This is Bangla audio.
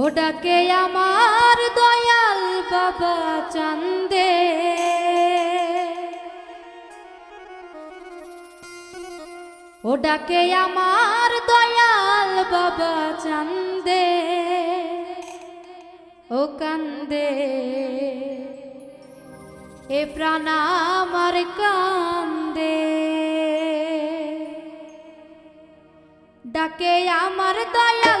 ও ডাকে আমার দয়াল বাবা চান্দে। ও ডাকে আমার দয়াল বাবা চান্দে। ও কান্দে। এ প্রাণ আমার কান্দে। ডাকে আমার দয়াল